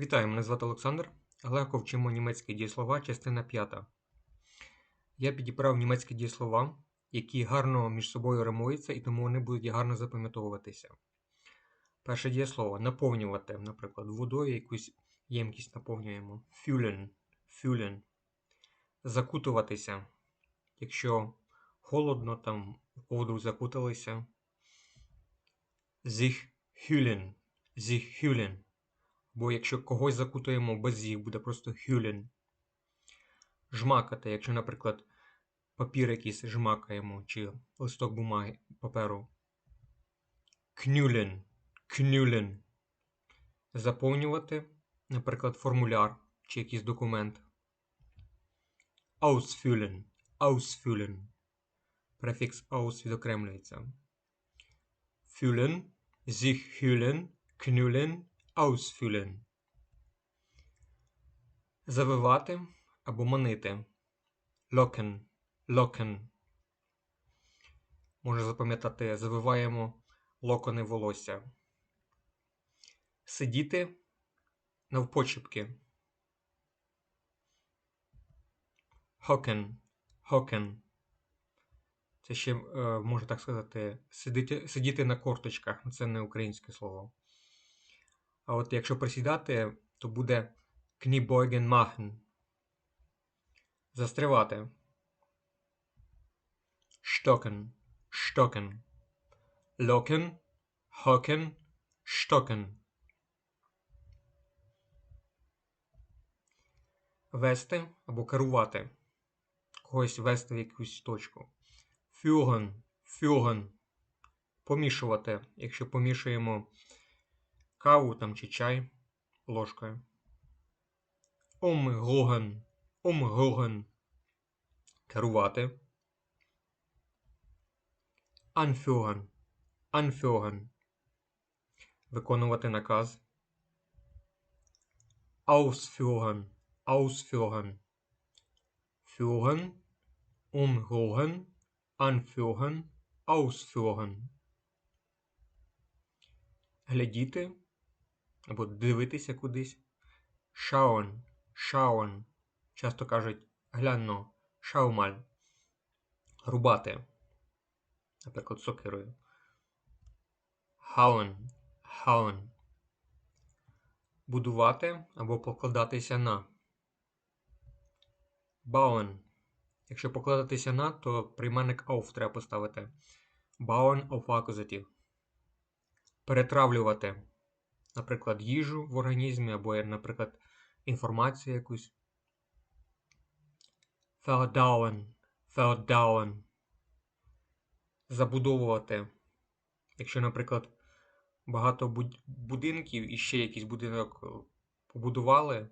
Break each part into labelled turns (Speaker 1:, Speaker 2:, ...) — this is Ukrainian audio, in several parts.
Speaker 1: Вітаю, мене звати Олександр. Легко вчимо німецькі дієслова, частина 5. Я підібрав німецькі дієслова, які гарно між собою римуються, і тому вони будуть гарно запам'ятовуватися. Перше дієслово наповнювати, наприклад, водою якусь ємкість наповнюємо. Füllen, füllen. Закутуватися. Якщо холодно, там в ковдру закуталися. Sich hüllen, sich hüllen. Бо якщо когось закутуємо без їх, буде просто хюлін. Жмакати, якщо, наприклад, папір якийсь жмакаємо, чи листок бумаги паперу. Кнюлен, кнюлен. Заповнювати, наприклад, формуляр чи якийсь документ. Ausfüllen, ausfüllen. Префікс aus відокремлюється. Füllen, sich hüllen, ausfüllen. Завивати або манити. Locken, locken. Може запам'ятати, завиваємо локони волосся. Сидіти навпочепки. Hocken, hocken. Це ще, е, можна так сказати, сидіти, сидіти на корточках. Це не українське слово. А от якщо присідати, то буде Kniebeugen machen. Застрявати. Stocken, stocken. Locken, hocken, stocken. Вести або керувати. Когось вести в якусь точку. Führen, führen. Помішувати. Якщо помішуємо каву там чи чай ложкою. Умрюген, умрюген. Керувати. Anführen, anführen. Виконувати наказ. Ausführen, ausführen. Führen, umrühren, anführen, ausführen. Глядіти або дивитися кудись. Schauen, schauen. Часто кажуть глянно, mal. Рубати. Наприклад, сокирою. Hauen, hauen. Будувати або покладатися на. Bauen. Якщо покладатися на, то прийменник auf треба поставити. Bauen auf акузатив. Перетравлювати наприклад, їжу в організмі, або, наприклад, інформацію якусь. Verdauen, verdauen. Забудовувати. Якщо, наприклад, багато будинків і ще якийсь будинок побудували,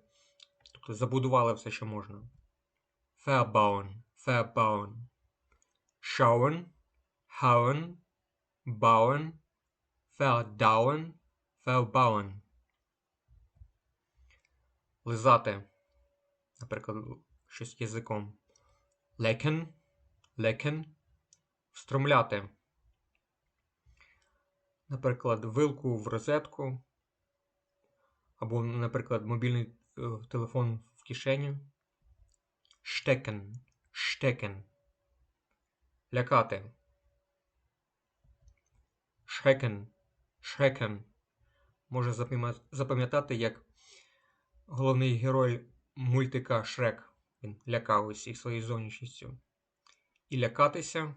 Speaker 1: тобто забудували все, що можна. Verbauen, verbauen. Schauen, hauen, bauen, verdauen, Verbauen. Лизати. Наприклад, щось язиком. Lecken. Lecken. Встромляти. Наприклад, вилку в розетку. Або, наприклад, мобільний телефон в кишені. Stecken. Stecken. Лякати. Schrecken. Schrecken може запам'ятати як головний герой мультика Шрек. Він лякав усіх своєю зовнішністю. І лякатися.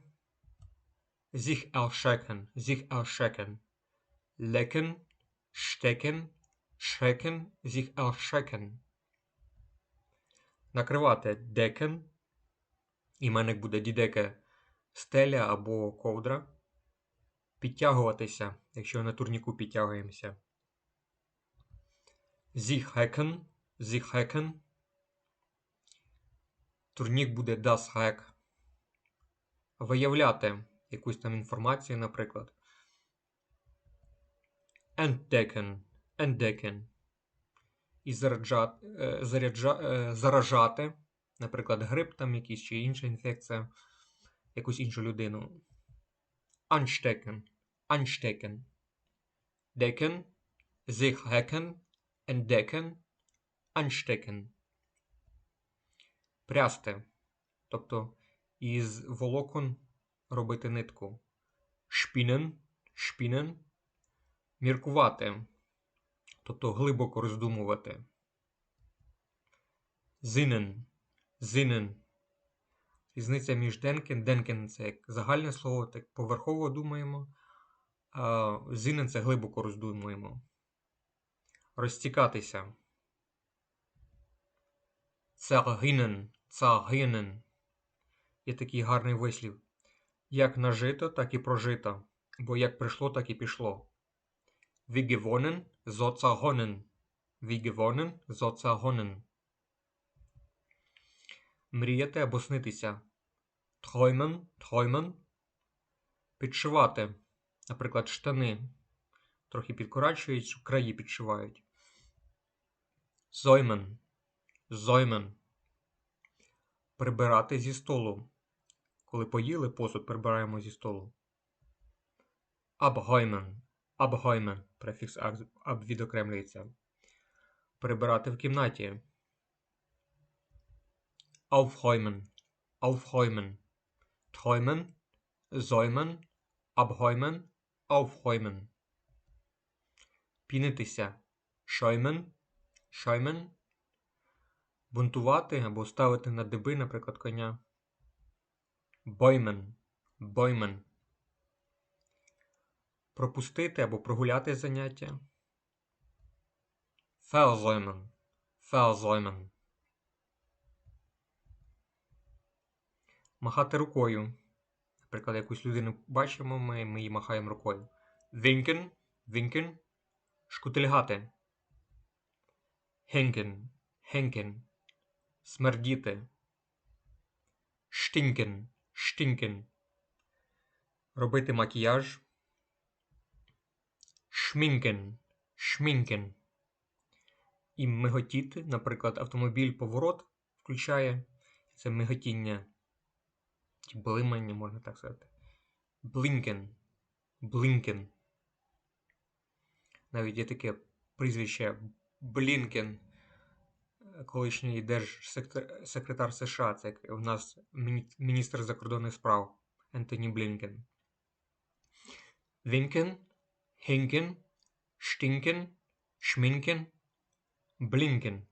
Speaker 1: Sich erschrecken, sich erschrecken. Lecken, stecken, schrecken, sich erschrecken. Накривати декен. Іменник буде дідеке стеля або ковдра. Підтягуватися, якщо на турніку підтягуємося. Sich hacken, sich hacken. Турнік буде das hack. Виявляти якусь там інформацію, наприклад. Entdecken, entdecken. І заряджати, е, заряджа, е, заражати, наприклад, грип там якийсь чи інша інфекція, якусь іншу людину. Anstecken, anstecken. Decken, sich hacken, entdecken, anstecken. Прясти. Тобто із волокон робити нитку. Spinnen, spinnen. Міркувати. Тобто глибоко роздумувати. Зинен. Зинен. Різниця між денкен. Денкен це як загальне слово, так поверхово думаємо. А зинен це глибоко роздумуємо. Розтікатися. Цагинен. Цагинен. Є такий гарний вислів. Як нажито, так і прожито. Бо як прийшло, так і пішло. Wie gewonnen, so zerronnen. Мріяти або снитися. Träumen, träumen. Підшивати. Наприклад, штани. Трохи підкорачують, краї підшивають. Säumen. Säumen. Прибирати зі столу. Коли поїли, посуд прибираємо зі столу. Abräumen. Abräumen. Префікс ab відокремлюється. Прибирати в кімнаті. Aufräumen. Aufräumen. Träumen. Säumen. Abräumen. Aufräumen. Пінитися. Schäumen. Schäumen. Бунтувати або ставити на диби, наприклад, коня. Боймен. Боймен. Пропустити або прогуляти заняття. Versäumen. Versäumen. Махати рукою. Наприклад, якусь людину бачимо, ми, ми її махаємо рукою. Winken. Winken. Шкутильгати. Henken. Henken. Смердіти. Stinken. Stinken. Робити макіяж. Шмінкен. Шмінкен. І миготіти, наприклад, автомобіль поворот включає. Це миготіння. Чи блимання, можна так сказати. Блінкен. Блінкен. Навіть є таке прізвище Блінкен, колишній держсекретар США. Це у нас міністр закордонних справ Ентоні Блінкен. Вінкен, hinken, Штінкен, Шмінкен, blinken.